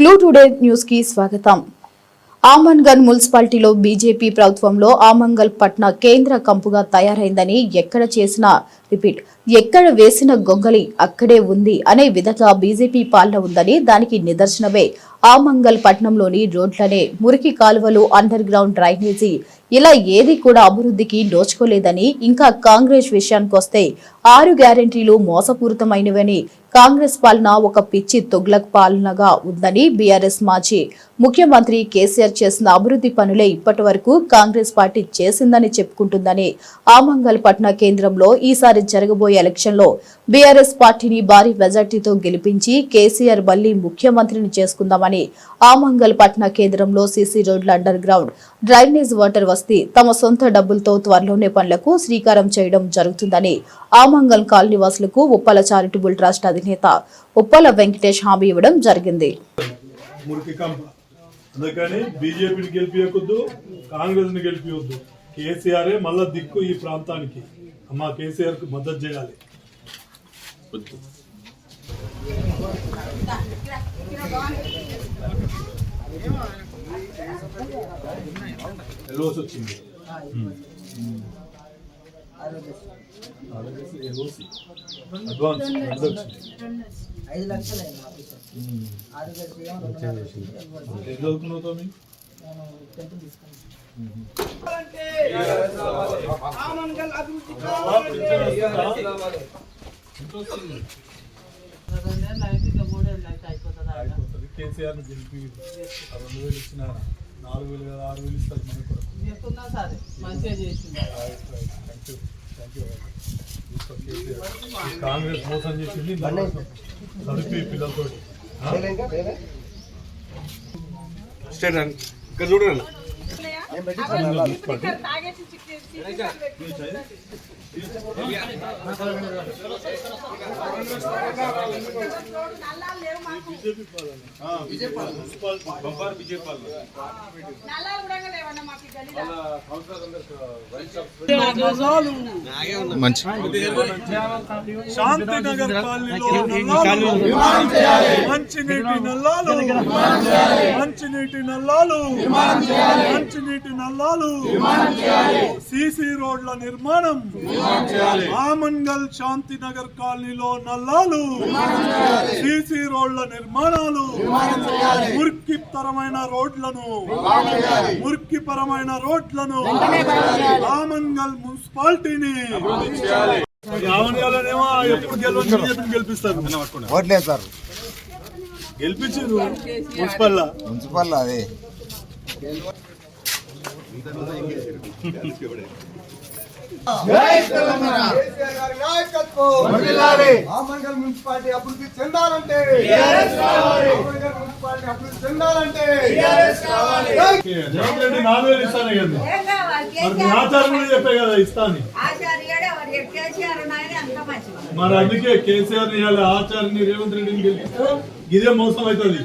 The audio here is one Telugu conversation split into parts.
క్లూ టుడే న్యూస్కి స్వాగతం. ఆమన్గల్ మున్సిపాలిటీలో బీజేపీ ప్రభుత్వంలో ఆమంగల్ పట్న కేంద్ర కంపుగా తయారైందని ఎక్కడ చేసినా రిపీట్. ఎక్కడ వేసిన గొంగలి అక్కడే ఉంది అనే విధంగా బీజేపీ పాలన ఉందని దానికి నిదర్శనమే. ఆమంగల్ పట్నంలోని రోడ్లనే మురికి కాలువలు అండర్ గ్రౌండ్ డ్రైనేజీ. ఇలా ఏది కూడా అభివృద్ధికి నోచుకోలేదని ఇంకా కాంగ్రెస్ విషయానికొస్తే ఆరు గ్యారెంటీలు మోసపూరితమైనవని కాంగ్రెస్ పాలన ఒక పిచ్చి తొగ్లక్ పాలనగా ఉందని బీఆర్ఎస్ మాజీ ముఖ్యమంత్రి కేసీఆర్ చేసిన అభివృద్ధి పనులే ఇప్పటి వరకు కాంగ్రెస్ పార్టీ చేసిందని చెప్పుకుంటుందని ఆమంగల్ పట్న కేంద్రంలో ఈసారి జరగబోయే ఎలక్షన్లో బీఆర్ఎస్ పార్టీని భారీ మెజార్టీతో గెలిపించి కేసీఆర్ మళ్ళీ ముఖ్యమంత్రిని చేసుకుందామని ఆమంగల్ పట్న కేంద్రంలో సీసీ రోడ్ల అండర్ గ్రౌండ్ డ్రైనేజ్ వాటర్ వస్తీ తమ సొంత డబ్బులతో త్వరలోనే పనులకు శ్రీకారం చేయడం జరుగుతుందని ఆమంగల్ కాలనీవాసులకు ఉప్పల చారిటబుల్ ట్రస్ట్ అధినేత ఉప్పల వెంకటేష్ హామీ ఇవ్వడం జరిగింది. అందుకని బీజేపీని గెలిపియకొద్దు కాంగ్రెస్ని గెలిపియొద్దు కేసీఆర్ మళ్ళా దిక్కు ఈ ప్రాంతానికి. అమ్మా కేసీఆర్కు మద్దతు చేయాలి. ఎల్ఓసి వచ్చింది. అడ్వాన్స్ ఎంత వచ్చింది. ఏం చదువుకున్నావు కేసీఆర్ని గెలిపి రెండు వేలు ఇచ్చిన నాలుగు వేలు కదా ఆరు వేలు ఇస్తారు కేసీఆర్. ఈ కాంగ్రెస్ మోసం చేసింది చదివి పిల్లలతో. ఇక్కడ చూడండి తాగేసి చిక్కేసి నల్లాలు మంచి మాకు నల్లాలు కూడా లేవన్న కాలనీలో మంచినీటి నల్లాలు మంచినీటి నల్లాలు మంచినీటి నల్లాలు సిసి రోడ్ల నిర్మాణం ఆమంగల్ శాంతి నగర్ కాలనీలో నల్ల నల్లాలు సిసి రోడ్ల నిర్మాణాలు మురికిపరమైన రోడ్లను మురికిపరమైన రోడ్లను ఆమన్గల్ మున్సిపాలిటీని ఆమన్గల్నేమో ఎప్పుడు గెలవని బీజేపీని గెలిపిస్తారు. గెలిపించారు మున్సిపల్ మున్సిపల్ అదే. మున్సిపాలిటీ అభివృద్ధి చెందాలంటే ఆమంగల్ మున్సిపాలిటీ అభివృద్ధి చెందాలంటే జగన్ రెడ్డి నాలుగు వేలు ఇస్తానే కదా. కూడా చెప్పే కదా ఇస్తాను. ఆచార్యుడే వాడు. కేసీఆర్ ఉన్నాయని అంత మంచిది. మరి అందుకే కేసీఆర్ ఇవాళ ఆచార్యని రేవంత్ రెడ్డిని గెలిపిస్తే ఇదే మోసం అవుతుంది.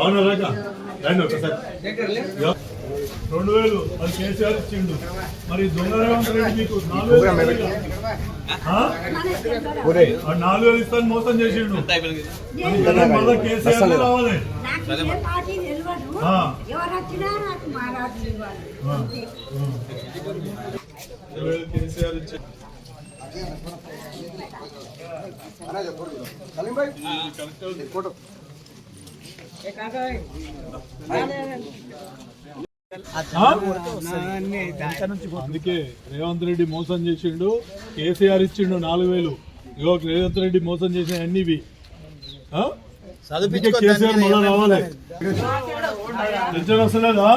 అవునా రాక రండి ఒకసారి. రెండు వేలు. అది కేసీఆర్ ఇచ్చిండు. మరి దొంగ రేవంత్ రెడ్డి మీకు నాలుగు వేలు నాలుగు ఇస్తాను మోసం చేసిండు. కేసీఆర్ రావాలి. కేసీఆర్ ఇచ్చాడు? అందుకే రేవంత్ రెడ్డి మోసం చేసిండు కేసీఆర్ ఇచ్చిండు నాలుగు వేలు. ఇగో రేవంత్ రెడ్డి మోసం చేసిన అన్ని ఇవి. కేసీఆర్ మళ్ళా రావాలి. పెన్షన్ వస్తలేదా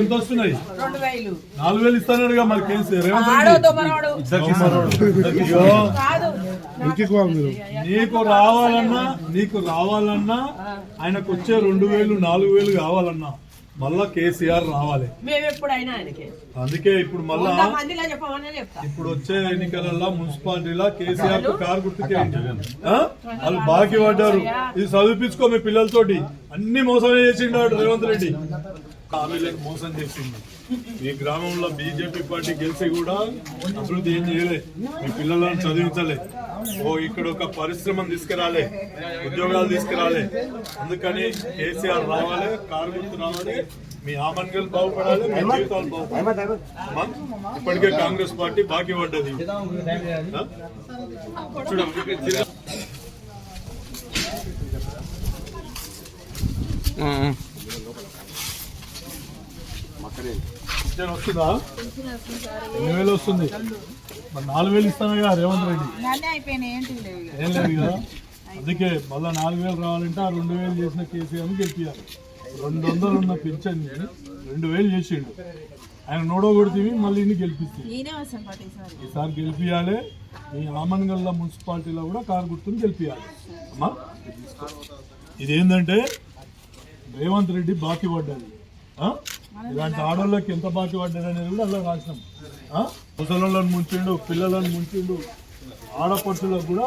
ఎంత వస్తున్నాయి? నాలుగు వేలు మరి కేసీఆర్ నీకు రావాలన్నా నీకు రావాలన్నా ఆయనకు వచ్చే రెండు వేలు నాలుగు వేలు కావాలన్నా. మళ్ళా కేసీఆర్ రావాలి. మేము ఎప్పుడైనా ఆయనకి. అందుకే ఇప్పుడు మళ్ళా ఇప్పుడు వచ్చే ఎన్నికలలో మున్సిపాలిటీలో కేసీఆర్కు కారు గుర్తుకే? వాళ్ళు బాకీ పడ్డారు. ఇది చదివించుకో మీ పిల్లలతోటి. అన్ని మోసమే చేసిండు వాడు రేవంత్ రెడ్డి. హామీలకు మోసం చేసింది. ఈ గ్రామంలో బీజేపీ పార్టీ గెలిచి కూడా అభివృద్ధి ఏం చేయలే. మీ పిల్లలను చదివించలే. ఓ ఇక్కడ ఒక పరిశ్రమను తీసుకురాలే. ఉద్యోగాలు తీసుకురాలే. అందుకని కేసీఆర్ రావాలి కార్మికులు రావాలి. మీ ఆమన్గల్ బాగుపడాలి మీ జీవితాలు బాగుపడాలి. ఇప్పటికే కాంగ్రెస్ పార్టీ బాకీ పడ్డది. ఆ? పింఛన్ వస్తుందా ఎన్ని వేలు వస్తుంది. మరి నాలుగు వేలు ఇస్తానుగా రేవంత్ రెడ్డి. ఏం లేదు కదా. అందుకే మళ్ళీ నాలుగు వేలు రావాలంటే ఆ రెండు వేలు చేసిన కేసీఆర్ గెలిపియాలి. రెండు వందలు ఉన్న పింఛన్ రెండు వేలు చేసిండు. ఆయన నోడో కొడితే మళ్ళీ ఇన్ని గెలిపిస్తుంది నేనే ఈసారి. గెలిపియాలి. ఈ ఆమన్గల్ల మున్సిపాలిటీలో కూడా కారు గుర్తుని గెలిపియాలి. అమ్మా. ఇది తీసుకో. ఇది ఏంటంటే రేవంత్ రెడ్డి బాకీ పడ్డది? ఇలాంటి ఆడోళ్ళకి ఎంత బాకీ పడ్డది అనేది కూడా అలా రాసినాం. ఆ? ముసలోళ్ళని ముంచిండు పిల్లలను ముంచిండు ఆడపడుచులకు కూడా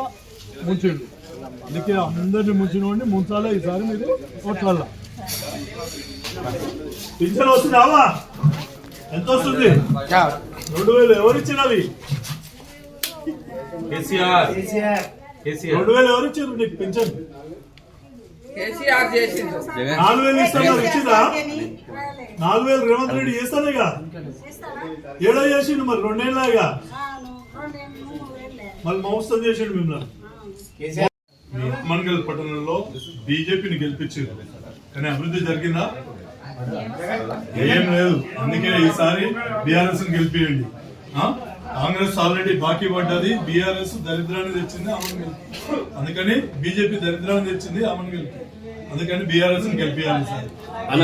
ముంచిండు. అందుకే అందరిని ముంచినోడిని ముంచాలే ఈసారి మీరు కొట్టాల పింఛన్ వస్తుందావా? ఎంత వస్తుంది? రెండు వేలు ఎవరు ఇచ్చినవి? కేసీఆర్. కేసీఆర్. రెండు వేలు ఎవరు ఇచ్చారు నీకు పింఛన్? నాలుగు వేలు ఇస్తాను ఇచ్చిందా నాలుగు వేలు రేవంత్ రెడ్డి చేస్తానేగా ఏడో చేసిండు మరి రెండేళ్ళగా మరి మౌస్తం చేసిండు మిమ్మల్ని. మీ అమ్మన్గల్ పట్టణంలో బీజేపీని గెలిపించారు. కానీ అభివృద్ధి జరిగిందా? ఏం లేదు. అందుకే ఈసారి బీఆర్ఎస్ గెలిపియండి. ఆ? కాంగ్రెస్ ఆల్రెడీ బాకీ పడ్డది బీఆర్ఎస్ దరిద్రాన్ని తెచ్చింది అమన్ గెలిపి అందుకని బీజేపీ దరిద్రాన్ని తెచ్చింది అమన్ గెలిపి అందుకని బీఆర్ఎస్ గెలిపియాలి సార్. అన్న